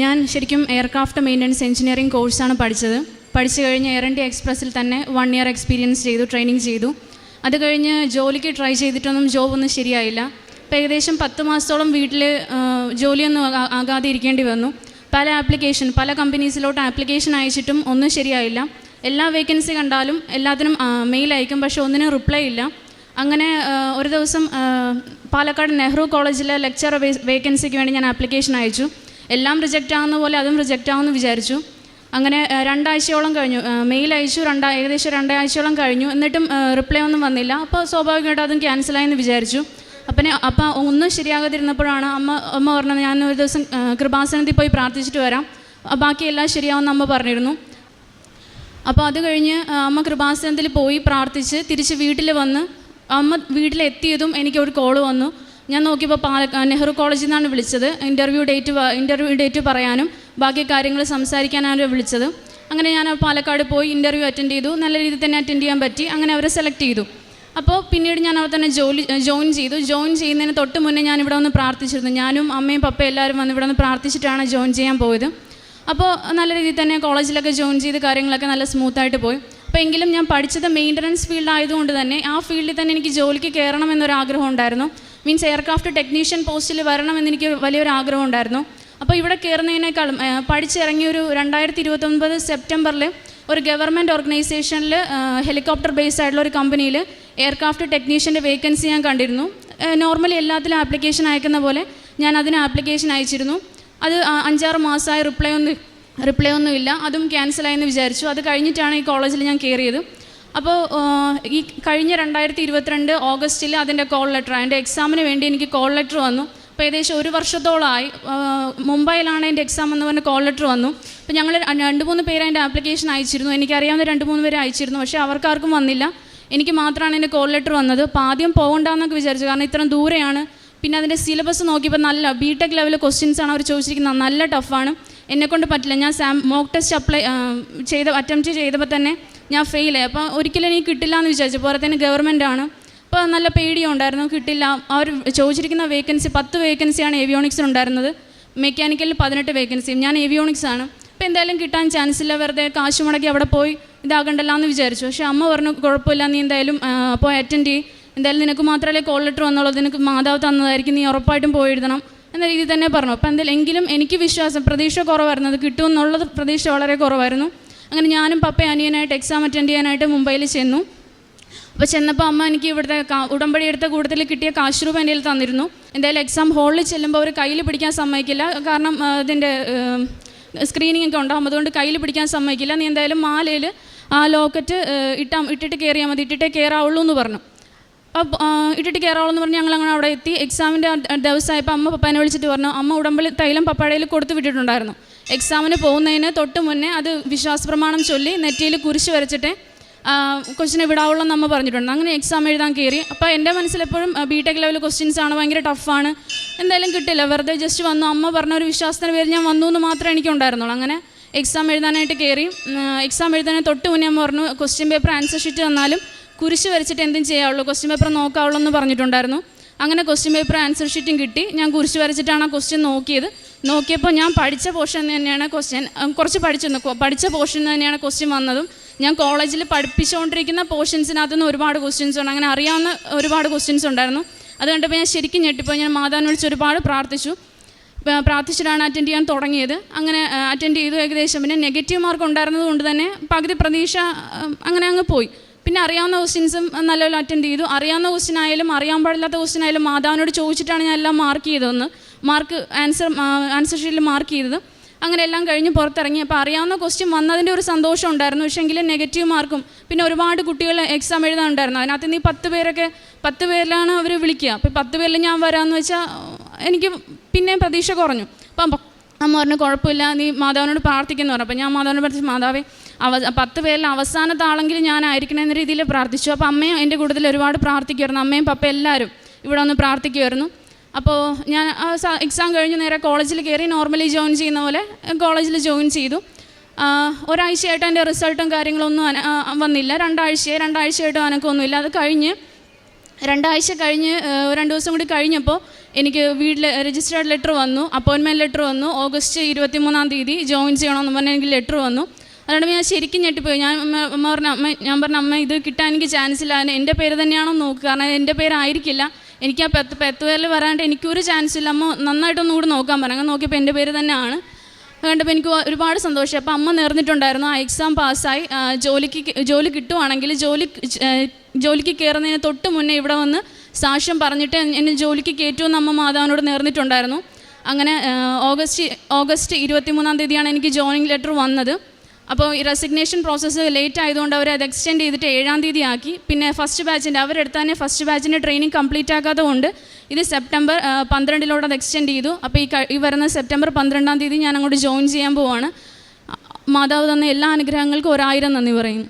ഞാൻ ശരിക്കും aircraft maintenance engineering കോഴ്സാണ് പഠിച്ചത്. പഠിച്ചു കഴിഞ്ഞ് എയർ ഇന്ത്യ എക്സ്പ്രസ്സിൽ തന്നെ വൺ ഇയർ എക്സ്പീരിയൻസ് ചെയ്തു ട്രെയിനിങ് ചെയ്തു. അത് കഴിഞ്ഞ് ജോലിക്ക് ട്രൈ ചെയ്തിട്ടൊന്നും ജോബ് ഒന്നും ശരിയായില്ല. അപ്പോൾ ഏകദേശം പത്ത് മാസത്തോളം വീട്ടിൽ ജോലിയൊന്നും ആകാതെ ഇരിക്കേണ്ടി വന്നു. പല ആപ്ലിക്കേഷൻ പല കമ്പനീസിലോട്ട് ആപ്ലിക്കേഷൻ അയച്ചിട്ടും ഒന്നും ശരിയായില്ല. എല്ലാ വേക്കൻസി കണ്ടാലും എല്ലാത്തിനും മെയിൽ അയക്കും പക്ഷേ ഒന്നിനും റിപ്ലൈ ഇല്ല. അങ്ങനെ ഒരു ദിവസം പാലക്കാട് നെഹ്റു കോളേജിലെ ലെക്ചർ വേക്കൻസിക്ക് വേണ്ടി ഞാൻ ആപ്ലിക്കേഷൻ അയച്ചു. എല്ലാം റിജക്റ്റ് ആകുന്ന പോലെ അതും റിജക്റ്റ് ആകുമെന്ന് വിചാരിച്ചു. അങ്ങനെ രണ്ടാഴ്ചയോളം കഴിഞ്ഞു. മെയിൽ അയച്ചു രണ്ടാ ഏകദേശം രണ്ടാഴ്ചയോളം കഴിഞ്ഞു. എന്നിട്ടും റിപ്ലൈ ഒന്നും വന്നില്ല. അപ്പോൾ സ്വാഭാവികമായിട്ടും അതും ക്യാൻസലായെന്ന് വിചാരിച്ചു. അപ്പം അപ്പോൾ ഒന്നും ശരിയാകാതിരുന്നപ്പോഴാണ് അമ്മ അമ്മ പറഞ്ഞത് ഞാൻ ഒരു ദിവസം കൃപാസനത്തിൽ പോയി പ്രാർത്ഥിച്ചിട്ട് വരാം. ബാക്കി എല്ലാം ശരിയാവുമെന്ന് അമ്മ പറഞ്ഞിരുന്നു. അപ്പോൾ അത് കഴിഞ്ഞ് അമ്മ കൃപാസനത്തിൽ പോയി പ്രാർത്ഥിച്ച് തിരിച്ച് വീട്ടിൽ വന്ന് അമ്മ വീട്ടിലെത്തിയതും എനിക്ക് ഒരു കോൾ വന്നു. ഞാൻ നോക്കിയപ്പോൾ പാലക്കാട് നെഹ്റു കോളേജിൽ നിന്നാണ് വിളിച്ചത്. ഇന്റർവ്യൂ ഡേറ്റ് ഇന്റർവ്യൂ ഡേറ്റ് പറയാനും ബാക്കി കാര്യങ്ങൾ സംസാരിക്കാനാണ് വിളിച്ചത്. അങ്ങനെ ഞാൻ പാലക്കാട് പോയി ഇന്റർവ്യൂ അറ്റൻഡ് ചെയ്തു. നല്ല രീതിയിൽ തന്നെ അറ്റൻഡ് ചെയ്യാൻ പറ്റി. അങ്ങനെ അവരെ സെലക്ട് ചെയ്തു. അപ്പോൾ പിന്നീട് ഞാൻ അവിടെ തന്നെ ജോലി ജോയിൻ ചെയ്തു. ജോയിൻ ചെയ്യുന്നതിന് തൊട്ട് മുന്നേ ഞാൻ ഇവിടെ വന്ന് പ്രാർത്ഥിച്ചിരുന്നു. ഞാനും അമ്മയും പപ്പയും എല്ലാവരും വന്ന് ഇവിടെ വന്ന് പ്രാർത്ഥിച്ചിട്ടാണ് ജോയിൻ ചെയ്യാൻ പോയത്. അപ്പോൾ നല്ല രീതിയിൽ തന്നെ കോളേജിലൊക്കെ ജോയിൻ ചെയ്ത് കാര്യങ്ങളൊക്കെ നല്ല സ്മൂത്തായിട്ട് പോയി. അപ്പോൾ എങ്കിലും ഞാൻ പഠിച്ചത് മെയിന്റനൻസ് ഫീൽഡ് ആയതുകൊണ്ട് തന്നെ ആ ഫീൽഡിൽ തന്നെ എനിക്ക് ജോലിക്ക് കയറണം എന്നൊരു ആഗ്രഹം ഉണ്ടായിരുന്നു. മീൻസ് എയർക്രാഫ്റ്റ് ടെക്നീഷ്യൻ പോസ്റ്റിൽ വരണം എന്ന് എനിക്ക് വലിയൊരു ആഗ്രഹം ഉണ്ടായിരുന്നു. അപ്പോൾ ഇവിടെ കയറുന്നതിനേക്കാളും പഠിച്ചിറങ്ങിയ ഒരു രണ്ടായിരത്തി ഇരുപത്തൊൻപത് സെപ്റ്റംബറിൽ ഒരു ഗവൺമെന്റ് ഓർഗനൈസേഷനിൽ ഹെലികോപ്റ്റർ ബേസ്ഡ് ആയിട്ടുള്ള ഒരു കമ്പനിയിൽ എയർക്രാഫ്റ്റ് ടെക്നീഷ്യന്റെ വേക്കൻസി ഞാൻ കണ്ടിരുന്നു. നോർമലി എല്ലാത്തിലും ആപ്ലിക്കേഷൻ അയക്കുന്ന പോലെ ഞാൻ അതിന് ആപ്ലിക്കേഷൻ അയച്ചിരുന്നു. അത് അഞ്ചാറ് മാസമായി റിപ്ലൈ ഒന്നും റിപ്ലൈ ഒന്നും ഇല്ല അതും ക്യാൻസലായെന്ന് വിചാരിച്ചു. അത് കഴിഞ്ഞിട്ടാണ് ഈ കോളേജിൽ ഞാൻ കയറിയത് അപ്പോൾ ഈ കഴിഞ്ഞ രണ്ടായിരത്തി ഇരുപത്തിരണ്ട് ഓഗസ്റ്റിൽ അതിന്റെ കോൾ ലെറ്റർ അതിന്റെ എക്സാമിന് വേണ്ടി എനിക്ക് കോൾ ലെറ്റർ വന്നു. അപ്പോൾ ഏകദേശം ഒരു വർഷത്തോളമായി മുംബൈയിലാണ് എന്റെ എക്സാം എന്ന് പറഞ്ഞ കോൾ ലെറ്റർ വന്നു. അപ്പോൾ ഞങ്ങൾ രണ്ട് മൂന്ന് പേര് അതിന്റെ ആപ്ലിക്കേഷൻ അയച്ചിരുന്നു. എനിക്കറിയാവുന്ന രണ്ട് മൂന്ന് പേര് അയച്ചിരുന്നു പക്ഷേ അവർക്കാർക്കും വന്നില്ല. എനിക്ക് മാത്രമാണ് എന്റെ കോൾ ലെറ്റർ വന്നത്. അപ്പോൾ ആദ്യം പോകണ്ടെന്നൊക്കെ വിചാരിച്ചു കാരണം ഇത്രയും ദൂരെയാണ്. പിന്നെ അതിന്റെ സിലബസ് നോക്കിയപ്പോൾ നല്ല ബി ടെക് ലെവൽ ക്വസ്റ്റ്യൻസ് ആണ് അവർ ചോദിച്ചിരിക്കുന്നത്. നല്ല ടഫാണ്. എന്നെക്കൊണ്ട് പറ്റില്ല. ഞാൻ സാം മോക്ക് ടെസ്റ്റ് അപ്ലൈ ചെയ്ത അറ്റംപ്റ്റ് ചെയ്തപ്പോൾ തന്നെ ഞാൻ ഫെയിലായി അപ്പോൾ ഒരിക്കലും എനിക്ക് കിട്ടില്ല എന്ന് വിചാരിച്ചു. പോരത്തേന് ഗവൺമെന്റ് ആണ്. അപ്പോൾ നല്ല പേടിയും ഉണ്ടായിരുന്നു. കിട്ടില്ല. അവർ ചോദിച്ചിരിക്കുന്ന വേക്കൻസി പത്ത് വേക്കൻസിയാണ് ഏവിയോണിക്സിന് ഉണ്ടായിരുന്നത്. മെക്കാനിക്കലിൽ പതിനെട്ട് വേക്കൻസിയും ഞാൻ ഏവിയോണിക്സ് ആണ്. അപ്പോൾ എന്തായാലും കിട്ടാൻ ചാൻസ് ഇല്ല. വെറുതെ കാശ് മുടക്കി അവിടെ പോയി ഇതാകണ്ടല്ലോ എന്ന് വിചാരിച്ചു. പക്ഷേ അമ്മ പറഞ്ഞു കുഴപ്പമില്ല നീ എന്തായാലും അപ്പോൾ അറ്റൻഡ് ചെയ്യും. എന്തായാലും നിനക്ക് മാത്രമല്ലേ കോൾ ലെറ്റർ വന്നുള്ളൂ നിനക്ക് മാതാവ് തന്നതായിരിക്കും. നീ ഉറപ്പായിട്ടും പോയി എഴുതണം. എന്ന രീതിയിൽ തന്നെ പറഞ്ഞു. അപ്പോൾ എന്തായാലും എങ്കിലും എനിക്ക് വിശ്വാസം പ്രതീക്ഷ കുറവായിരുന്നു. അത് കിട്ടുമെന്നുള്ളത് പ്രതീക്ഷ വളരെ കുറവായിരുന്നു. അങ്ങനെ ഞാനും പപ്പ അനിയനായിട്ട് എക്സാം അറ്റൻഡ് ചെയ്യാനായിട്ട് മുംബൈയിൽ ചെന്നു. അപ്പോൾ ചെന്നപ്പോൾ അമ്മ എനിക്ക് ഇവിടുത്തെ ഉടമ്പടി എടുത്ത കൂട്ടത്തിൽ കിട്ടിയ കാശ് രൂപ എന്റെ തന്നിരുന്നു. എന്തായാലും എക്സാം ഹാളിൽ ചെല്ലുമ്പോൾ അവർ കയ്യിൽ പിടിക്കാൻ സമ്മതിക്കില്ല. കാരണം അതിന്റെ സ്ക്രീനിങ് ഒക്കെ ഉണ്ടാകും അതുകൊണ്ട് കയ്യിൽ പിടിക്കാൻ സമ്മതിക്കില്ല. നീ എന്തായാലും മാലയിൽ ആ ലോക്കറ്റ് ഇട്ടാ ഇട്ടിട്ട് കയറിയാൽ മതി. ഇട്ടിട്ടേ കയറാവുള്ളൂ എന്ന് പറഞ്ഞു. അപ്പോൾ ഇട്ടിട്ട് കയറാവുള്ളൂ എന്ന് പറഞ്ഞ് ഞങ്ങൾ അങ്ങനെ അവിടെ എത്തി. എക്സാമിന്റെ ദിവസമായപ്പോൾ അമ്മ പപ്പാനെ വിളിച്ചിട്ട് പറഞ്ഞു അമ്മ ഉടമ്പളി തൈലം പപ്പാടയിൽ കൊടുത്തു വിട്ടിട്ടുണ്ടായിരുന്നു. എക്സാമിന് പോകുന്നതിന് തൊട്ട് മുന്നേ അത് വിശ്വാസ പ്രമാണം ചൊല്ലി നെറ്റിയിൽ കുരിശ് വരച്ചിട്ട് കൊസ്റ്റിനെ വിടാവുള്ളൂ നമ്മൾ പറഞ്ഞിട്ടുണ്ട്. അങ്ങനെ എക്സാം എഴുതാൻ കയറി. അപ്പോൾ എന്റെ മനസ്സിലെപ്പോഴും ബി ടെക് ലെവൽ ക്വസ്റ്റ്യൻസ് ആണ് ഭയങ്കര ടഫാണ് എന്തായാലും കിട്ടില്ല വെറുതെ ജസ്റ്റ് വന്നു. അമ്മ പറഞ്ഞ ഒരു വിശ്വാസത്തിന് പേര് ഞാൻ വന്നു എന്ന് മാത്രമേ എനിക്കുണ്ടായിരുന്നുള്ളൂ. അങ്ങനെ എക്സാം എഴുതാനായിട്ട് കയറി. എക്സാം എഴുതാൻ തൊട്ട് മുന്നേ അമ്മ പറഞ്ഞു ക്വസ്റ്റ്യൻ പേപ്പർ ആൻസർ ഷീറ്റ് തന്നാലും കുരിശ് വരച്ചിട്ട് എന്തും ചെയ്യാവുള്ളൂ. ക്വസ്റ്റ്യൻ പേപ്പർ നോക്കാവുള്ളൂ എന്ന് പറഞ്ഞിട്ടുണ്ടായിരുന്നു. അങ്ങനെ ക്വസ്റ്റ്യൻ പേപ്പർ ആൻസർ ഷീറ്റും കിട്ടി. ഞാൻ കുരിശ് വരച്ചിട്ടാണ് ആ ക്വസ്റ്റ്യൻ നോക്കിയത്. നോക്കിയപ്പോൾ ഞാൻ പഠിച്ച പോർഷൻ തന്നെയാണ് ക്വസ്റ്റ്യൻ കുറച്ച് പഠിച്ചു പഠിച്ച പോർഷൻ തന്നെയാണ് ക്വസ്റ്റ്യൻ വന്നതും. ഞാൻ കോളേജിൽ പഠിപ്പിച്ചുകൊണ്ടിരിക്കുന്ന പോർഷൻസിനകത്ത് നിന്ന് ഒരുപാട് ക്വസ്റ്റ്യൻസ് ഉണ്ട്. അങ്ങനെ അറിയാവുന്ന ഒരുപാട് ക്വസ്റ്റ്യൻസ് ഉണ്ടായിരുന്നു. അത് കണ്ടപ്പോൾ ഞാൻ ശരിക്കും ഞെട്ടിപ്പോയി. ഞാൻ മാതാവിനെ വിളിച്ച് ഒരുപാട് പ്രാർത്ഥിച്ചു. പ്രാർത്ഥിച്ചിട്ടാണ് അറ്റൻഡ് ചെയ്യാൻ തുടങ്ങിയത്. അങ്ങനെ അറ്റൻഡ് ചെയ്തു ഏകദേശം. പിന്നെ നെഗറ്റീവ് മാർക്ക് ഉണ്ടായിരുന്നത് കൊണ്ട് തന്നെ പകുതി പ്രതീക്ഷ അങ്ങനെ അങ്ങ് പോയി. പിന്നെ അറിയാവുന്ന ക്വസ്റ്റ്യൻസും നല്ലപോലെ അറ്റൻഡ് ചെയ്തു. അറിയാവുന്ന ക്വസ്റ്റ്യൻ ആയാലും അറിയാൻ പാടില്ലാത്ത ക്വസ്റ്റ്യൻ ആയാലും മാതാവിനോട് ചോദിച്ചിട്ടാണ് ഞാൻ എല്ലാം മാർക്ക് ചെയ്തതെന്ന്. മാർക്ക് ആൻസർ ആൻസർ ഷീറ്റിൽ മാർക്ക് ചെയ്തത്. അങ്ങനെ എല്ലാം കഴിഞ്ഞ് പുറത്തിറങ്ങി. അപ്പോൾ അറിയാവുന്ന ക്വസ്റ്റ്യൻ വന്നതിന്റെ ഒരു സന്തോഷം ഉണ്ടായിരുന്നു. പക്ഷേ എങ്കിലും നെഗറ്റീവ് മാർക്കും പിന്നെ ഒരുപാട് കുട്ടികൾ എക്സാം എഴുതാനുണ്ടായിരുന്നു അതിനകത്ത് നിന്ന് ഈ പത്ത് പേരൊക്കെ പത്ത് പേരിലാണ് അവർ വിളിക്കുക. അപ്പോൾ പത്ത് പേരിൽ ഞാൻ വരാമെന്ന് വെച്ചാൽ എനിക്ക് പിന്നെ പ്രതീക്ഷ കുറഞ്ഞു. അപ്പം അമ്മ പറഞ്ഞു കുഴപ്പമില്ല. നീ മാതാവിനോട് പ്രാർത്ഥിക്കുന്നു പറഞ്ഞു. അപ്പോൾ ഞാൻ മാതാവിനോട് പ്രാർത്ഥിച്ചു മാതാവേ അവ പത്ത് പേരിൽ അവസാനത്തെ ആളെങ്കിലും ഞാനായിരിക്കണം എന്ന രീതിയിൽ പ്രാർത്ഥിച്ചു. അപ്പോൾ അമ്മയും എന്റെ കൂട്ടത്തിൽ ഒരുപാട് പ്രാർത്ഥിക്കുമായിരുന്നു അമ്മയും പപ്പ എല്ലാവരും ഇവിടെ ഒന്ന് പ്രാർത്ഥിക്കുമായിരുന്നു അപ്പോൾ ഞാൻ എക്സാം കഴിഞ്ഞ് നേരെ കോളേജിൽ കയറി നോർമലി ജോയിൻ ചെയ്യുന്ന പോലെ കോളേജിൽ ജോയിൻ ചെയ്തു. ഒരാഴ്ചയായിട്ട് എന്റെ റിസൾട്ടും കാര്യങ്ങളൊന്നും വന്നില്ല. രണ്ടാഴ്ചയായി രണ്ടാഴ്ചയായിട്ടും അനക്കൊന്നുമില്ല അത് കഴിഞ്ഞ് രണ്ടാഴ്ച കഴിഞ്ഞ് രണ്ട് ദിവസം കൂടി കഴിഞ്ഞപ്പോൾ എനിക്ക് വീട്ടിൽ രജിസ്റ്റേർഡ് ലെറ്റർ വന്നു. അപ്പോയിൻമെന്റ് ലെറ്റർ വന്നു. ഓഗസ്റ്റ് ഇരുപത്തി മൂന്നാം തീയതി ജോയിൻ ചെയ്യണമെന്ന് പറഞ്ഞ് എനിക്ക് ലെറ്റർ വന്നു. അതുകൊണ്ട് ഞാൻ ശരിക്കും ഞെട്ടിപ്പോയി. ഞാൻ അമ്മ പറഞ്ഞ അമ്മ ഞാൻ പറഞ്ഞ അമ്മ ഇത് കിട്ടാൻ എനിക്ക് ചാൻസ് ഇല്ല. എന്റെ പേര് തന്നെയാണോ നോക്ക്. കാരണം എന്റെ പേരായിരിക്കില്ല എനിക്ക് ആ പത്ത് പേരിൽ വരാണ്ട് എനിക്കൊരു ചാൻസ് ഇല്ല. അമ്മ നന്നായിട്ടൊന്നും കൂടി നോക്കാൻ പറഞ്ഞു. അങ്ങനെ നോക്കിയപ്പോൾ എന്റെ പേര് തന്നെയാണ്. കണ്ടപ്പോൾ എനിക്ക് ഒരുപാട് സന്തോഷം. അപ്പോൾ അമ്മ നേർന്നിട്ടുണ്ടായിരുന്നു. ആ എക്സാം പാസ്സായി ജോലിക്ക് ജോലി കിട്ടുവാണെങ്കിൽ ജോലി ജോലിക്ക് കയറുന്നതിന് തൊട്ട് മുന്നേ ഇവിടെ വന്ന് സാക്ഷ്യം പറഞ്ഞിട്ട് എന്നെ ജോലിക്ക് കയറ്റുമെന്ന് അമ്മ മാതാവിനോട് നേർന്നിട്ടുണ്ടായിരുന്നു. അങ്ങനെ ഓഗസ്റ്റ് ഓഗസ്റ്റ് ഓഗസ്റ്റ് ഇരുപത്തിമൂന്നാം തീയതിയാണ് എനിക്ക് ജോയിനിങ് ലെറ്റർ വന്നത്. അപ്പോൾ ഈ റെസിഗ്നേഷൻ പ്രോസസ്സ് ലേറ്റ് ആയതുകൊണ്ട് അവർ അത് എക്സ്റ്റെൻഡ് ചെയ്തിട്ട് ഏഴാം തീയതി ആക്കി പിന്നെ ഫസ്റ്റ് ബാച്ചിന്റെ അവരെടുത്ത് തന്നെ ഫസ്റ്റ് ബാച്ചിന്റെ ട്രെയിനിങ് കംപ്ലീറ്റ് ആക്കാതെ കൊണ്ട് ഇത് സെപ്റ്റംബർ പന്ത്രണ്ടിലോട്ട് അത് എക്സ്റ്റെൻഡ് ചെയ്തു. അപ്പോൾ ഈ ഈ വരുന്ന സെപ്റ്റംബർ പന്ത്രണ്ടാം തീയതി ഞാൻ അങ്ങോട്ട് ജോയിൻ ചെയ്യാൻ പോവാണ്. മാതാവ് തന്ന എല്ലാ അനുഗ്രഹങ്ങൾക്കും ഒരായിരം നന്ദി പറയുന്നു.